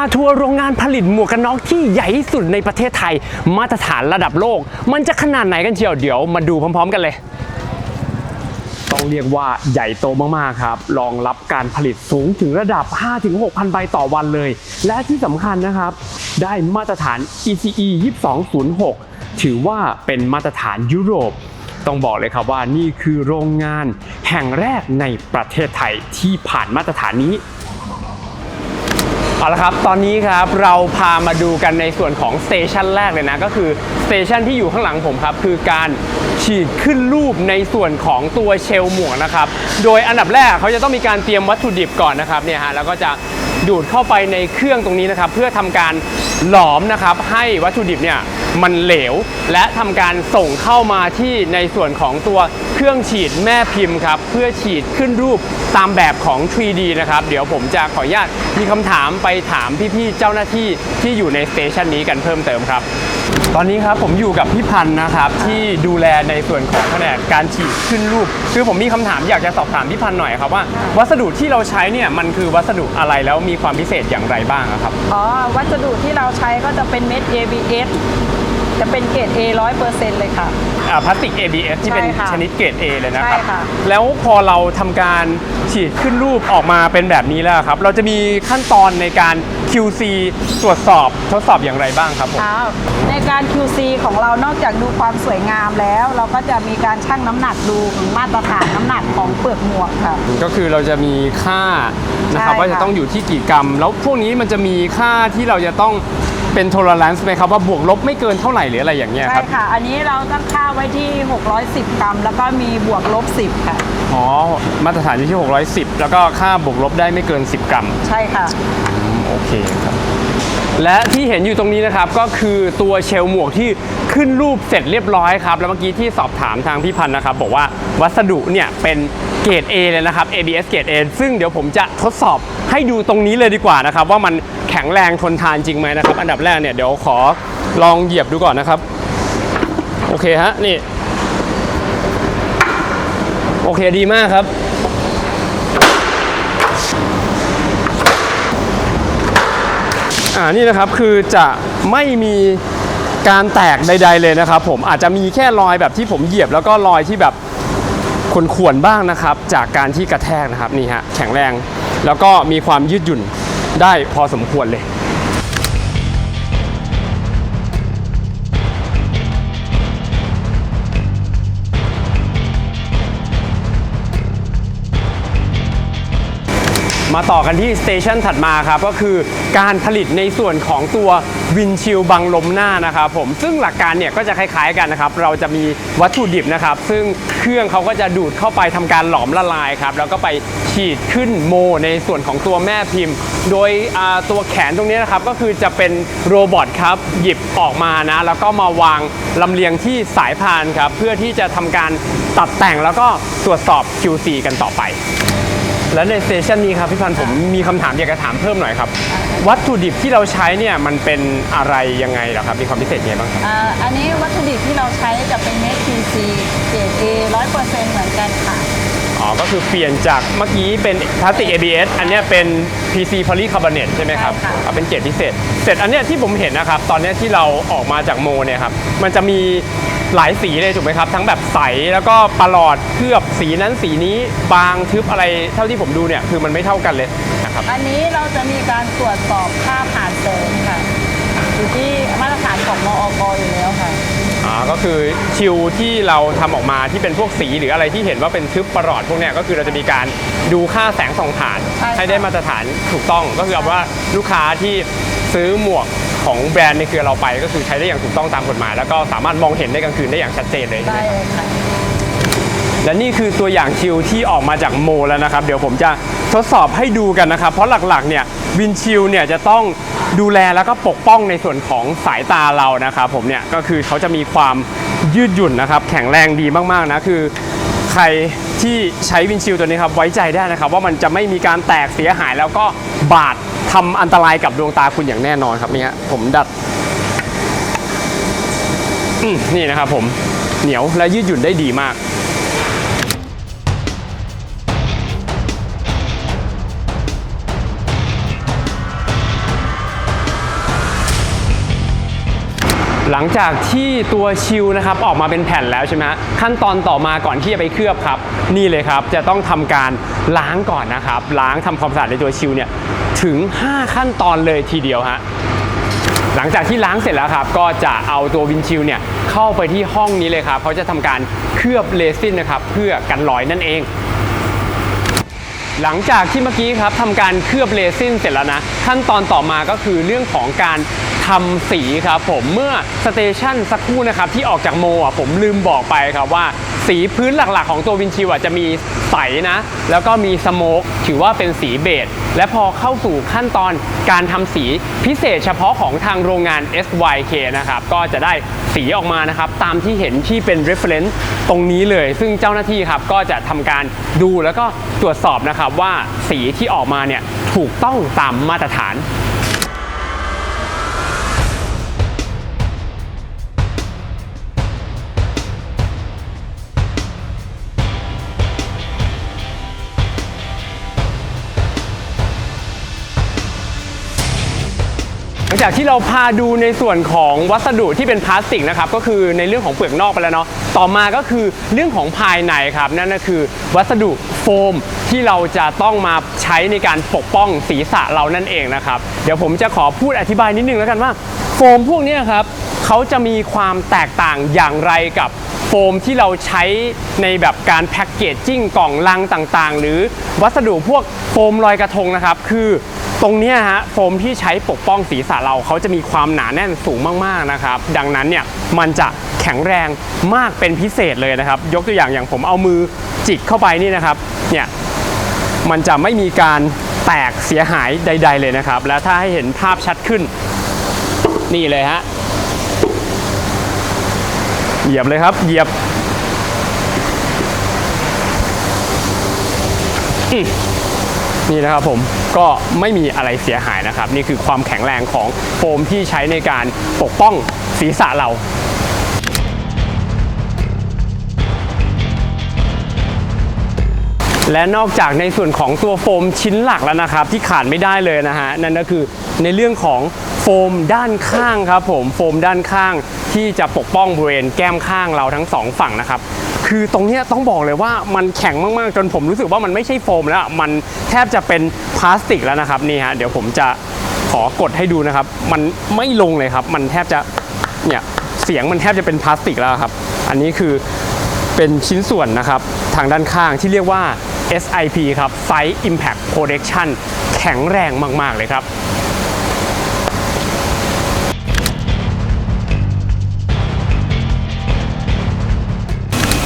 าทัวร์โรงงานผลิตหมวกกันน็อกที่ใหญ่ที่สุดในประเทศไทย มาตรฐานระดับโลก มันจะขนาดไหนกันเชียวเดี๋ยวมาดูพร้อม ๆ กันเลยต้องเรียกว่าใหญ่โตมากๆครับ รองรับการผลิตสูงถึงระดับ 5-6,000 ใบต่อวันเลย และที่สำคัญนะครับ ได้มาตรฐาน ECE 2206 ถือว่าเป็นมาตรฐานยุโรป ต้องบอกเลยครับว่านี่คือโรงงานแห่งแรกในประเทศไทยที่ผ่านมาตรฐานนี้ เอาละครับ ตอนนี้ครับเราพามาดูกันในส่วนของสเตชันแรกเลยนะ ก็คือสเตชันที่อยู่ข้างหลังผมครับ คือการฉีดขึ้นรูปในส่วนของตัวเชลหมวกนะครับ โดยอันดับแรกเขาจะต้องมีการเตรียมวัตถุดิบก่อนนะครับเนี่ยฮะแล้วก็จะดูดเข้าไปในเครื่องตรงนี้นะครับ เพื่อทำการหลอมนะครับ ให้วัตถุดิบเนี่ย มันเหลว และทำการส่งเข้ามาที่ในส่วนของตัวเครื่องฉีดแม่พิมพ์ครับ เพื่อฉีดขึ้นรูปตามแบบของ 3D นะครับ เดี๋ยวผมจะขออนุญาตมีคำถามไปถามพี่ๆเจ้าหน้าที่ที่อยู่ในสเตชันนี้กันเพิ่มเติมครับตอนนี้ครับผมอยู่กับพี่พันธ์นะครับที่ดูแลในส่วนของแผนกการฉีดขึ้นรูป คือผมมีคำถามอยากจะสอบถามพี่พันธ์หน่อยครับว่า วัสดุที่เราใช้เนี่ยมันคือวัสดุอะไรแล้วมีความพิเศษอย่างไรบ้างครับอ๋อวัสดุที่เราใช้ก็จะเป็นเม็ด ABS จะเป็นเกรด A ร้อยเปอร์เซ็นต์เลยค่ะ อ่าพลาสติก ABS ที่เป็นใช่ค่ะชนิดเกรด A เลยนะครับ ใช่ค่ะ แล้วพอเราทำการฉีดขึ้นรูปออกมาเป็นแบบนี้แล้วครับ เราจะมีขั้นตอนในการ QC ตรวจสอบทดสอบอย่างไรบ้างครับผมอ้าวในการ QC ของเรานอกจากดูความสวยงามแล้ว เราก็จะมีการชั่งน้ำหนักดูถึงมาตรฐานน้ำหนักของเปลือกหมวกค่ะ ก็คือเราจะมีค่านะครับใช่ค่ะว่าจะต้องอยู่ที่กี่กรัม แล้วพวกนี้มันจะมีค่าที่เราจะต้อง เป็น tolerance ไหมครับว่าบวกลบไม่เกินเท่าไหร่หรืออะไรอย่างเงี้ยคใช่รับ ค่ะ อันนี้เราตั้งค่าไว้ที่ 610 กรัม แล้วก็มีบวกลบ 10 ค่ะ อ๋อ มาตรฐานอยู่ที่ 610 แล้วก็ค่าบวกลบได้ไม่เกิน 10 กรัม ใช่ค่ะ โอเคครับ และที่เห็นอยู่ตรงนี้นะครับก็คือตัวเชลหมวกที่ขึ้นรูปเสร็จเรียบร้อยครับ แล้วเมื่อกี้ที่สอบถามทางพี่พันธ์นะครับ บอกว่าวัสดุเนี่ยเป็นเกรด A เลยนะครับ ABS เกรด A ซึ่งเดี๋ยวผมจะทดสอบให้ดูตรงนี้เลยดีกว่านะครับ ว่ามัน แข็งแรงทนทานจริงไหมนะครับ อันดับแรกเนี่ยเดี๋ยวขอลองเหยียบดูก่อนนะครับ โอเคฮะนี่ โอเคดีมากครับอ่านี่นะครับคือจะไม่มีการแตกใด ๆ เลยนะครับ ผมอาจจะมีแค่รอยแบบที่ผมเหยียบแล้วก็รอยที่แบบข่วนๆบ้างนะครับ จากการที่กระแทกนะครับนี่ฮะแข็งแรง แล้วก็มีความยืดหยุ่น ได้พอสมควรเลย มาต่อกันที่สเตชันถัดมาครับก็คือการผลิตในส่วนของตัววินชิลบังลมหน้านะครับผมซึ่งหลักการเนี่ยก็จะคล้ายๆกันนะครับเราจะมีวัตถุดิบนะครับ ซึ่งเครื่องเขาก็จะดูดเข้าไปทำการหลอมละลายครับแล้วก็ไปฉีดขึ้นโม ในส่วนของตัวแม่พิมพ์ โดยตัวแขนตรงนี้นะครับก็คือจะเป็นโรบอทครับหยิบออกมานะแล้วก็มาวางลำเลียงที่สายพานครับเพื่อที่จะทำการตัดแต่งแล้วก็ตรวจสอบ QC กันต่อไป และในสเตชันนี้ครับพี่พันธ์ผมมีคำถามอยากจะถามเพิ่มหน่อยครับ วัตถุดิบที่เราใช้เนี่ยมันเป็นอะไรยังไงเหรอครับ มีความพิเศษยังไงบ้างครับ อ่าอันนี้วัตถุดิบที่เราใช้จะเป็นเม็ด PC เกรด A ร้อยเปอร์เซ็นต์เหมือนกันค่ะ อ๋อ ก็คือเปลี่ยนจากเมื่อกี้เป็นพลาสติก ABS อันเนี้ยเป็น PC polycarbonate ใช่ไหมครับใช่ค่ะ อ่าเป็นเกรดพิเศษ เสร็จอันเนี้ยที่ผมเห็นนะครับ ตอนเนี้ยที่เราออกมาจากโมเนี่ยครับ มันจะมีหลายสีเลยถูกไหมครับ ทั้งแบบใสแล้วก็ประหลอดเคลือบสีนั้นสีนี้บางทึบอะไรเท่าที่ผมดูเนี่ยคือมันไม่เท่ากันเลยนะครับ อันนี้เราจะมีการตรวจสอบค่าผ่านเสริมค่ะ อยู่ที่มาตรฐานของมอกอยู่แล้วค่ะอ่า ก็คือชิลที่เราทำออกมาที่เป็นพวกสีหรืออะไรที่เห็นว่าเป็นทึบประหลอดพวกเนี้ยก็คือเราจะมีการดูค่าแสงส่องผ่านใช่ค่ะให้ได้มาตรฐานถูกต้องก็คือเอาว่าลูกค้าที่ซื้อหมวกของแบรนด์ในเครือเราไป ก็คือใช้ได้อย่างถูกต้องตามกฎหมาย แล้วก็สามารถมองเห็นได้กลางคืนได้อย่างชัดเจนเลยใช่ได้ไหมเลยค่ะและนี่คือตัวอย่างชิลที่ออกมาจากโมแล้วนะครับ เดี๋ยวผมจะ ทดสอบให้ดูกันนะครับ เพราะหลักๆเนี่ยวินชิลเนี่ยจะต้องดูแลแล้วก็ปกป้องในส่วนของสายตาเรานะครับผมเนี่ยก็คือเขาจะมีความยืดหยุ่นนะครับ แข็งแรงดีมากๆนะคือใครที่ใช้วินชิลตัวนี้ครับไว้ใจได้นะครับ ว่ามันจะไม่มีการแตกเสียหายแล้วก็บาดทำอันตรายกับดวงตาคุณอย่างแน่นอนครับเนี่ยผมดัดนี่นะครับผมเหนียวและยืดหยุ่นได้ดีมาก หลังจากที่ตัวชิลนะครับออกมาเป็นแผ่นแล้วใช่ไหมฮะขั้นตอนต่อมาก่อนที่จะไปเคลือบครับ นี่เลยครับจะต้องทำการล้างก่อนนะครับ ล้างทำความสะอาดในตัวชิลเนี่ยถึง 5 ขั้นตอนเลยทีเดียวฮะหลังจากที่ล้างเสร็จแล้วครับ ก็จะเอาตัววินชิลเนี่ยเข้าไปที่ห้องนี้เลยครับเขาจะทำการเคลือบเลซินนะครับเพื่อกันรอยนั่นเอง หลังจากที่เมื่อกี้ครับทำการเคลือบเรซินเสร็จแล้วนะ ขั้นตอนต่อมาก็คือเรื่องของการ ทำสีครับผมเมื่อสเตชันสักครู่นะครับที่ออกจากโมอะผมลืมบอกไปครับว่าสีพื้นหลักๆ ของตัววินชิวอะจะมีใสนะ แล้วก็มีสโมกถือว่าเป็นสีเบจและพอเข้าสู่ขั้นตอนการทำสีพิเศษเฉพาะของทางโรงงาน SYK นะครับก็จะได้สีออกมานะครับตามที่เห็นที่เป็น reference ตรงนี้เลย ซึ่งเจ้าหน้าที่ครับก็จะทำการดูแล้วก็ตรวจสอบนะครับว่าสีที่ออกมาเนี่ยถูกต้องตามมาตรฐาน ลังจากที่เราพาดูในส่วนของวัสดุที่เป็นพลาสติกนะครับก็คือในเรื่องของเปลือกนอกไปแล้วเนาะต่อมาก็คือเรื่องของภายในครับ นั่นก็คือวัสดุโฟมที่เราจะต้องมาใช้ในการปกป้องศีรษะเรานั่นเองนะครับ เดี๋ยวผมจะขอพูดอธิบายนิดนึงแล้วกันว่า โฟมพวกนี้ครับเขาจะมีความแตกต่างอย่างไรกับ โฟมที่เราใช้ในแบบการแพ็กเกจจิ้งกล่องลังต่างๆ หรือวัสดุพวกโฟมลอยกระทงนะครับ คือตรงนี้ฮะโฟมที่ใช้ปกป้องศีรษะเราเขาจะมีความหนาแน่นสูงมากๆนะครับ ดังนั้นเนี่ยมันจะแข็งแรงมากเป็นพิเศษเลยนะครับ ยกตัวอย่างอย่างผมเอามือจิกเข้าไปนี่นะครับเนี่ยมันจะไม่มีการแตกเสียหายใด ๆ เลยนะครับ และถ้าให้เห็นภาพชัดขึ้น นี่เลยฮะ เหยียบเลยครับ เหยียบนี่นะครับผมก็ไม่มีอะไรเสียหายนะครับ นี่คือความแข็งแรงของโฟมที่ใช้ในการปกป้องศีรษะเราและนอกจากในส่วนของตัวโฟมชิ้นหลักแล้วนะครับ ที่ขาดไม่ได้เลยนะฮะ นั่นก็คือ ในเรื่องของโฟมด้านข้างครับผมโฟมด้านข้างที่จะปกป้องบริเวณแก้มข้างเราทั้งสองฝั่งนะครับคือตรงนี้ต้องบอกเลยว่ามันแข็งมากๆ จนผมรู้สึกว่ามันไม่ใช่โฟมแล้ว มันแทบจะเป็นพลาสติกแล้วนะครับนี่ฮะเดี๋ยวผมจะขอกดให้ดูนะครับ มันไม่ลงเลยครับ มันแทบจะเนี่ยเสียงมันแทบจะเป็นพลาสติกแล้วครับ อันนี้คือเป็นชิ้นส่วนนะครับทางด้านข้างที่เรียกว่า SIP ครับ Side Impact Protection แข็งแรงมาก ๆ เลยครับ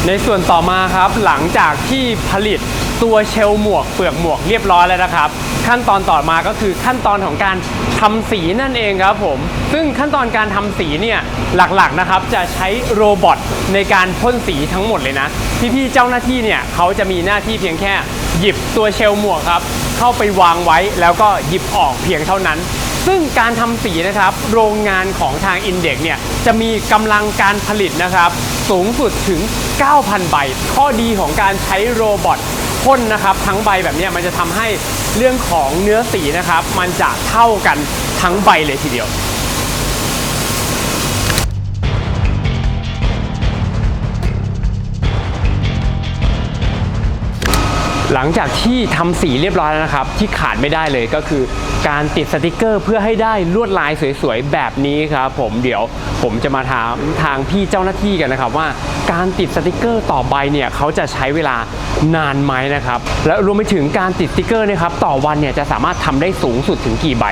ในส่วนต่อมาครับหลังจากที่ผลิตตัวเชลหมวกเปลือกหมวกเรียบร้อยแล้วนะครับ ขั้นตอนต่อมาก็คือขั้นตอนของการทำสีนั่นเองครับผม ซึ่งขั้นตอนการทำสีเนี่ยหลักๆนะครับจะใช้โรบอทในการพ่นสีทั้งหมดเลยนะพี่ๆเจ้าหน้าที่เนี่ยเขาจะมีหน้าที่เพียงแค่ หยิบตัวเชลหมวกครับ เข้าไปวางไว้แล้วก็หยิบออกเพียงเท่านั้น ซึ่งการทำสีนะครับ โรงงานของทางอินเด็กเนี่ยจะมีกำลังการผลิตนะครับ สูงสุดถึง 9,000 ใบ ข้อดีของการใช้โรบอทพ่นนะครับทั้งใบแบบนี้มันจะทำให้เรื่องของเนื้อสีนะครับ มันจะเท่ากันทั้งใบเลยทีเดียว หลังจากที่ทำสีเรียบร้อยแล้วนะครับ ที่ขาดไม่ได้เลยก็คือ การติดสติกเกอร์ เพื่อให้ได้ลวดลายสวยๆแบบนี้ครับผมเดี๋ยวผมจะมาถามทางพี่เจ้าหน้าที่กันนะครับว่าการติดสติกเกอร์ต่อใบเนี่ยเขาจะใช้เวลานานไหมนะครับ และรวมไปถึงการติดสติกเกอร์นะครับต่อวันเนี่ยจะสามารถทำได้สูงสุดถึงกี่ใบ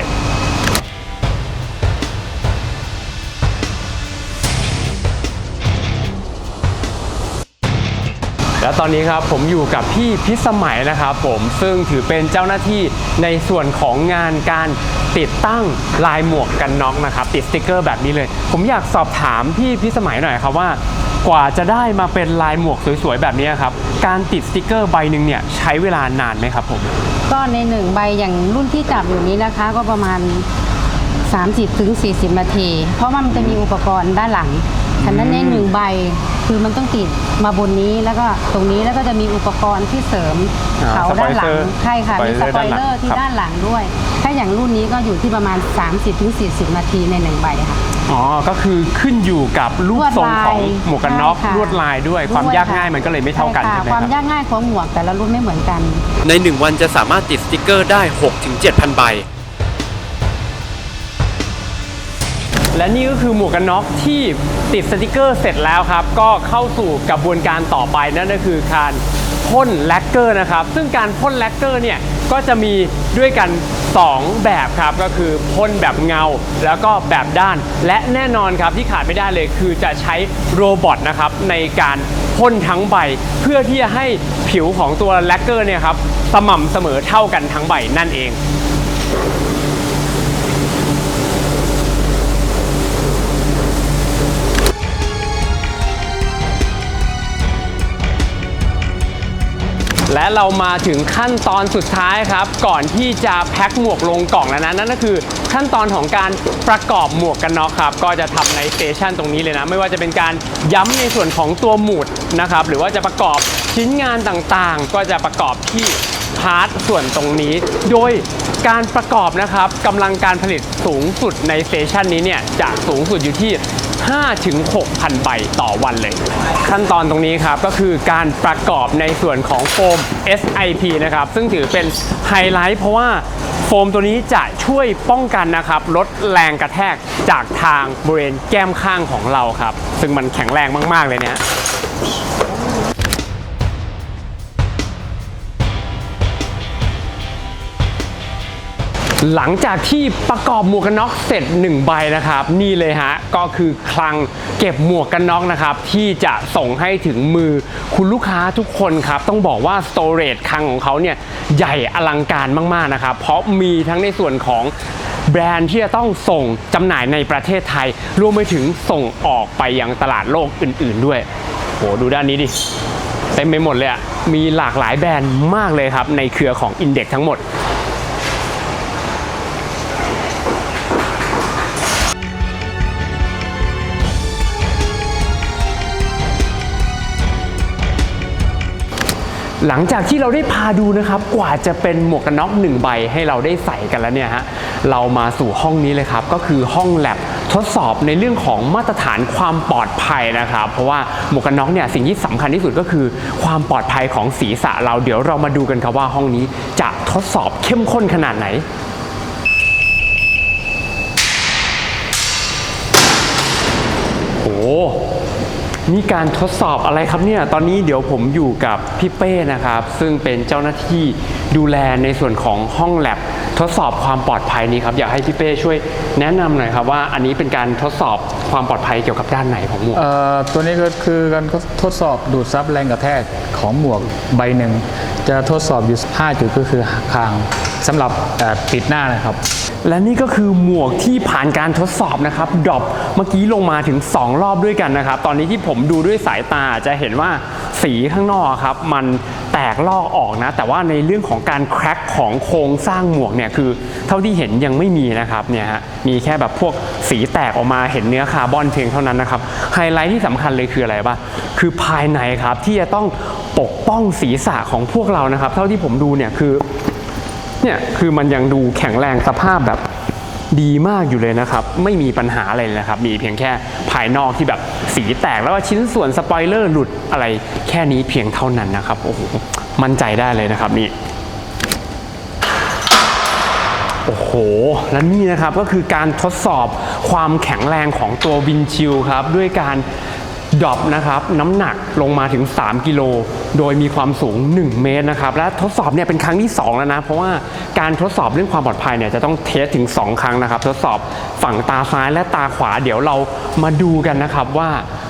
และตอนนี้ครับผมอยู่กับพี่พิสมัยนะครับผมซึ่งถือเป็นเจ้าหน้าที่ในส่วนของงานการติดตั้งลายหมวกกันน็อกนะครับติดสติกเกอร์แบบนี้เลย ผมอยากสอบถามพี่พิสมัยหน่อยครับว่ากว่าจะได้มาเป็นลายหมวกสวยๆแบบนี้ครับการติดสติกเกอร์ใบหนึ่งเนี่ยใช้เวลานานไหมครับผมก็ในหนึ่งใบอย่างรุ่นที่จับอยู่นี้นะคะ ก็ประมาณ 30ถึง40 นาที เพราะว่ามันจะมีอุปกรณ์ด้านหลัง ฉะนั้นในหนึ่งใบคือมันต้องติดมาบนนี้แล้วก็ตรงนี้แล้วก็จะมีอุปกรณ์ที่เสริมอ่าเขาด้านหลังสปอยเลอร์ใช่ค่ะมีสสปปออยยเลเลออร์ร์ที่ครับ ด้านหลังด้วย ถ้าอย่างรุ่นนี้ก็อยู่ที่ประมาณ 30-40 นาทีในหนึ่งใบค่ะ อ๋อ ก็คือขึ้นอยู่กับรูปทรงของหมวกกันน็อกใช่ค่ะลวดลายด้วยความยากง่ายมันก็เลยไม่เท่ากันช่ใช่ค่ะไหมความครับยากง่ายของหมวกแต่ละรุ่นไม่เหมือนกัน ใน 1 วันจะสามารถติดสติกเกอร์ได้ 6-7,000 ใบ และนี่ก็คือหมวกกันน็อกที่ติดสติกเกอร์เสร็จแล้วครับ ก็เข้าสู่กระบวนการต่อไปนั่นก็คือการพ่นแลกเกอร์นะครับ ซึ่งการพ่นแลกเกอร์เนี่ยก็จะมีด้วยกัน 2 แบบครับก็คือพ่นแบบเงาแล้วก็แบบด้าน และแน่นอนครับที่ขาดไม่ได้เลยคือจะใช้โรบอทนะครับในการพ่นทั้งใบ เพื่อที่จะให้ผิวของตัวแลกเกอร์เนี่ยครับสม่ำเสมอเท่ากันทั้งใบนั่นเอง และเรามาถึงขั้นตอนสุดท้ายครับ ก่อนที่จะแพ็คหมวกลงกล่องแล้วนะนั่นก็คือขั้นตอนของการประกอบหมวกกันน็อกครับ ก็จะทำในสเตชันตรงนี้เลยนะ ไม่ว่าจะเป็นการย้ำในส่วนของตัวหมุดนะครับ หรือว่าจะประกอบชิ้นงานต่างๆ ก็จะประกอบที่พาร์ทส่วนตรงนี้ โดยการประกอบนะครับกำลังการผลิตสูงสุดในสเตชันนี้เนี่ยจะสูงสุดอยู่ที่ 5ถึง6,000ใบต่อวันเลย ขั้นตอนตรงนี้ครับก็คือการประกอบในส่วนของโฟม SIP นะครับ ซึ่งถือเป็นไฮไลท์เพราะว่าโฟมตัวนี้จะช่วยป้องกันนะครับลดแรงกระแทกจากทางบริเวณแก้มข้างของเราครับ ซึ่งมันแข็งแรงมาก ๆ เลยเนี่ย หลังจากที่ประกอบหมวกกันน็อกเสร็จ 1 ใบนะครับ นี่เลยฮะก็คือคลังเก็บหมวกกันน็อกนะครับ ที่จะส่งให้ถึงมือคุณลูกค้าทุกคนครับ ต้องบอกว่าสโตร a จคลังของเขาเนี่ยใหญ่อลังการมาก ๆ นะครับ เพราะมีทั้งในส่วนของแบรนด์ที่จะต้องส่งจำหน่ายในประเทศไทย รวมไปถึงส่งออกไปยังตลาดโลกอื่น ๆ ด้วยโหดูด้านนี้ดิเต็มไปหมดเลยอะมีหลากหลายแบรนด์มากเลยครับ ในเครือของ Index ทั้งหมด หลังจากที่เราได้พาดูนะครับ กว่าจะเป็นหมวกกันน็อกหนึ่งใบให้เราได้ใส่กันแล้วเนี่ยฮะเรามาสู่ห้องนี้เลยครับ ก็คือห้องแลบทดสอบในเรื่องของมาตรฐานความปลอดภัยนะครับ เพราะว่าหมวกกันน็อกเนี่ยสิ่งที่สำคัญที่สุดก็คือความปลอดภัยของศีรษะเราเดี๋ยวเรามาดูกันครับว่าห้องนี้จะทดสอบเข้มข้นขนาดไหนโอ้ นี่การทดสอบอะไรครับเนี่ย ตอนนี้เดี๋ยวผมอยู่กับพี่เป้นะครับ ซึ่งเป็นเจ้าหน้าที่ดูแลในส่วนของห้องแลบทดสอบความปลอดภัยนี้ครับ อยากให้พี่เป้ช่วยแนะนำหน่อยครับว่าอันนี้เป็นการทดสอบความปลอดภัยเกี่ยวกับด้านไหนของหมวก เอ่อตัวนี้ก็คือการทดสอบดูดซับแรงกระแทกของหมวกใบหนึ่ง จะทดสอบอยู่ 5 จุดก็คือคางสำหรับเอ่อปิดหน้านะครับ และนี่ก็คือหมวกที่ผ่านการทดสอบนะครับดรอปเมื่อกี้ลงมาถึง 2 รอบด้วยกันนะครับ ตอนนี้ที่ผมดูด้วยสายตาจะเห็นว่าสีข้างนอกครับ มันแตกลอกออกนะ แต่ว่าในเรื่องของการแคร็กของโครงสร้างหมวกเนี่ยคือ เท่าที่เห็นยังไม่มีนะครับเนี่ยฮะมีแค่แบบพวกสีแตกออกมาเห็นเนื้อคาร์บอนเพียงเท่านั้นนะครับไฮไลท์ที่สำคัญเลยคืออะไรป่ะคือภายในครับที่จะต้องปกป้องศีรษะของพวกเรานะครับ เท่าที่ผมดูเนี่ยคือ เนี่ยคือมันยังดูแข็งแรงสภาพแบบดีมากอยู่เลยนะครับ ไม่มีปัญหาอะไรเลยนะครับ มีเพียงแค่ภายนอกที่แบบสีแตกแล้วก็ชิ้นส่วนสปอยเลอร์หลุดอะไรแค่นี้เพียงเท่านั้นนะครับโอ้โหมั่นใจได้เลยนะครับนี่โอ้โห และนี่นะครับก็คือการทดสอบความแข็งแรงของตัววินชิลครับ ด้วยการ ดรอปนะครับน้ำหนักลงมาถึง 3 กิโล โดยมีความสูง 1 เมตรนะครับและทดสอบเนี่ยเป็นครั้งที่ 2 แล้วนะ เพราะว่าการทดสอบเรื่องความปลอดภัยเนี่ยจะต้องเทสถึง 2 ครั้งนะครับ ทดสอบฝั่งตาซ้ายและตาขวาเดี๋ยวเรามาดูกันนะครับว่า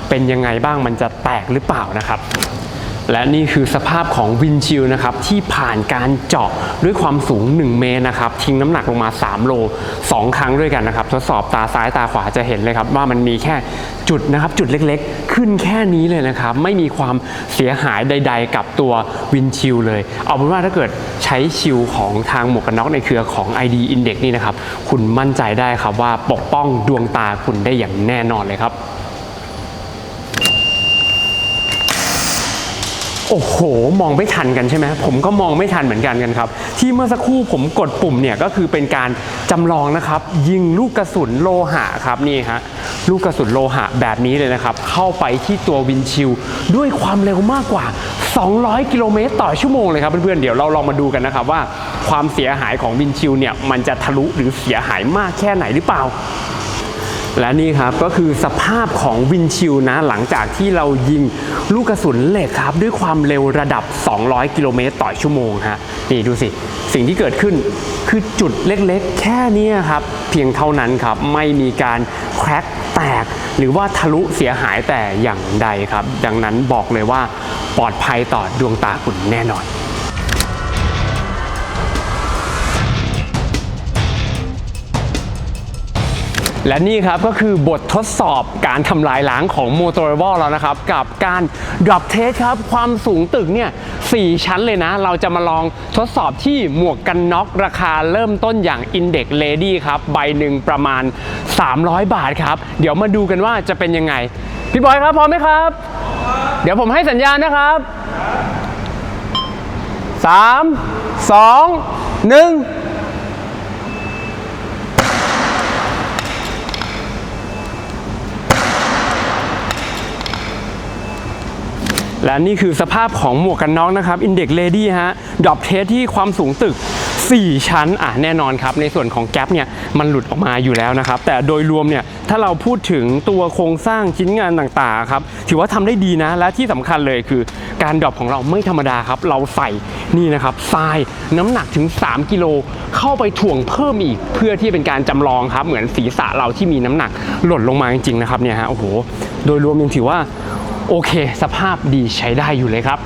เป็นยังไงบ้างมันจะแตกหรือเปล่านะครับ และนี่คือสภาพของวินชิลนะครับที่ผ่านการเจาะด้วยความสูง 1 เมตรนะครับทิ้งน้ำหนักลงมา 3 โล 2 ครั้งด้วยกันนะครับทดสอบตาซ้ายตาขวาจะเห็นเลยครับว่ามันมีแค่จุดนะครับจุดเล็กๆ ขึ้นแค่นี้เลยนะครับไม่มีความเสียหายใด ๆ กับตัววินชิลเลย เอาเป็นว่าถ้าเกิดใช้ชิลของทางหมวกกันน็อกในเครือของ ID Index นี่นะครับคุณมั่นใจได้ครับว่าปกป้องดวงตาคุณได้อย่างแน่นอนเลยครับ โอ้โห มองไม่ทันกันใช่ไหมผมก็มองไม่ทันเหมือนกันกันครับ ที่เมื่อสักครู่ผมกดปุ่มเนี่ยก็คือเป็นการจำลองนะครับ ยิงลูกกระสุนโลหะครับนี่ฮะลูกกระสุนโลหะแบบนี้เลยนะครับ เข้าไปที่ตัววินชิลด้วยความเร็วมากกว่า 200 กิโลเมตรต่อชั่วโมงเลยครับเพื่อนๆเดี๋ยวเราลองมาดูกันนะครับว่า ความเสียหายของวินชิลเนี่ยมันจะทะลุหรือเสียหายมากแค่ไหนหรือเปล่า และนี่ครับก็คือสภาพของวินชิลนะหลังจากที่เรายิงลูกกระสุนเหล็กครับ ด้วยความเร็วระดับ 200 กิโลเมตรต่อชั่วโมงฮะนี่ดูสิ สิ่งที่เกิดขึ้นคือจุดเล็กๆ แค่นี้ครับ เพียงเท่านั้นครับ ไม่มีการแครกแตก หรือว่าทะลุเสียหายแต่อย่างใดครับ ดังนั้นบอกเลยว่าปลอดภัยต่อดวงตาคุณแน่นอน และนี่ครับก็คือบททดสอบการทำลายล้างของ m o t o r a b l e แล้วนะครับ กับการ drop test ครับ ความสูงตึกเนี่ย4ชั้นเลยนะ เราจะมาลองทดสอบที่หมวกกันน็อกราคาเริ่มต้นอย่าง Index Lady ครับ ใบหนึ่งประมาณ 300 บาทครับ เดี๋ยวมาดูกันว่าจะเป็นยังไง พี่บอยครับพร้อมไหมครับ เดี๋ยวผมให้สัญญาณนะครับ 3 2 1 และนี่คือสภาพของหมวกกันน็อกนะครับ Index Lady ฮะดรอปเทสที่ความสูงตึก 4 ชั้นอะแน่นอนครับ ในส่วนของแก๊ปเนี่ยมันหลุดออกมาอยู่แล้วนะครับ แต่โดยรวมเนี่ยถ้าเราพูดถึงตัวโครงสร้างชิ้นงานต่างๆครับถือว่าทำได้ดีนะ และที่สำคัญเลยคือการดรอปของเราไม่ธรรมดาครับ เราใส่นี่นะครับทรายน้ำหนักถึง 3 กิโลเข้าไปถ่วงเพิ่มอีก เพื่อที่เป็นการจำลองครับเหมือนศีรษะเราที่มีน้ำหนักหล่นลงมาจริงๆนะครับเนี่ยฮะโอ้โหโดยรวมยังถือว่า โอเค สภาพดีใช้ได้อยู่เลยครับ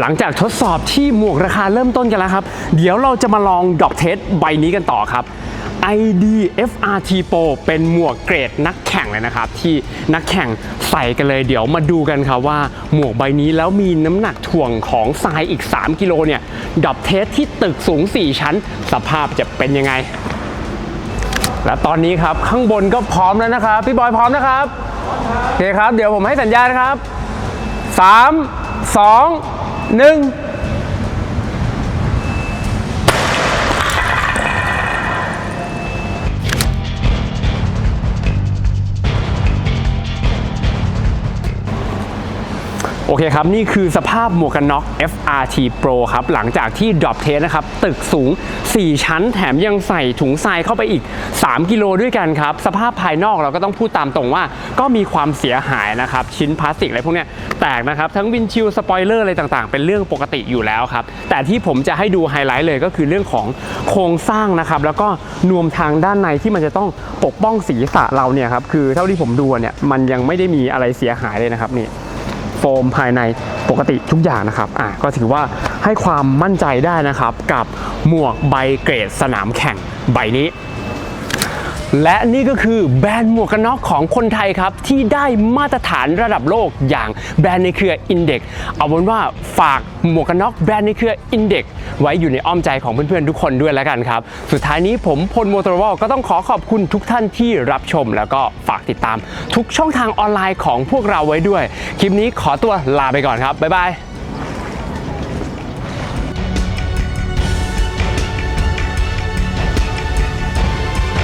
หลังจากทดสอบที่หมวกราคาเริ่มต้นกันแล้วครับ เดี๋ยวเราจะมาลองดอกเทสใบนี้กันต่อครับ ID FRT Pro เป็นหมวกเกรดนักแข่งเลยนะครับ ที่นักแข่งใส่กันเลยเดี๋ยวมาดูกันครับว่าหมวกใบนี้แล้วมีน้ำหนักถ่วงของทรายอีก 3 กิโลเนี่ยดอกเทสที่ตึกสูง 4 ชั้น สภาพจะเป็นยังไง และตอนนี้ครับข้างบนก็พร้อมแล้วนะครับ พี่บอยพร้อมนะครับ โอเคครับ เดี๋ยวผมให้สัญญาณนะครับ 3 2 1 โอเคครับ นี่คือสภาพหมวกกันน็อก FRT Pro ครับ หลังจากที่ drop test นะครับ ตึกสูง 4 ชั้นแถมยังใส่ถุงทรายเข้าไปอีก 3 กิโลด้วยกันครับ สภาพภายนอกเราก็ต้องพูดตามตรงว่า ก็มีความเสียหายนะครับ ชิ้นพลาสติกอะไรพวกนี้แตกนะครับ ทั้งวินชิลสปอยเลอร์อะไรต่างๆ เป็นเรื่องปกติอยู่แล้วครับ แต่ที่ผมจะให้ดูไฮไลท์เลยก็คือเรื่องของโครงสร้างนะครับแล้วก็นวมทางด้านในที่มันจะต้องปกป้องศีรษะเราเนี่ยครับคือเท่าที่ผมดูเนี่ยมันยังไม่ได้มีอะไรเสียหายเลยนะครับนี่ โฟมภายในปกติทุกอย่างนะครับอะก็ถือว่าให้ความมั่นใจได้นะครับ กับหมวกใบเกรดสนามแข่งใบนี้ และนี่ก็คือแบรนด์หมวกกันน็อกของคนไทยครับ ที่ได้มาตรฐานระดับโลกอย่างแบรนด์ในเครือ Index เอาเป็นว่าฝากหมวกกันน็อกแบรนด์ในเครือ Index ไว้อยู่ในอ้อมใจของเพื่อนๆทุกคนด้วยแล้วกันครับ สุดท้ายนี้ผมพลโมโตรวลก็ต้องขอขอบคุณทุกท่านที่รับชม แล้วก็ฝากติดตาม ทุกช่องทางออนไลน์ของพวกเราไว้ด้วย คลิปนี้ขอตัวลาไปก่อนครับบ๊ายบาย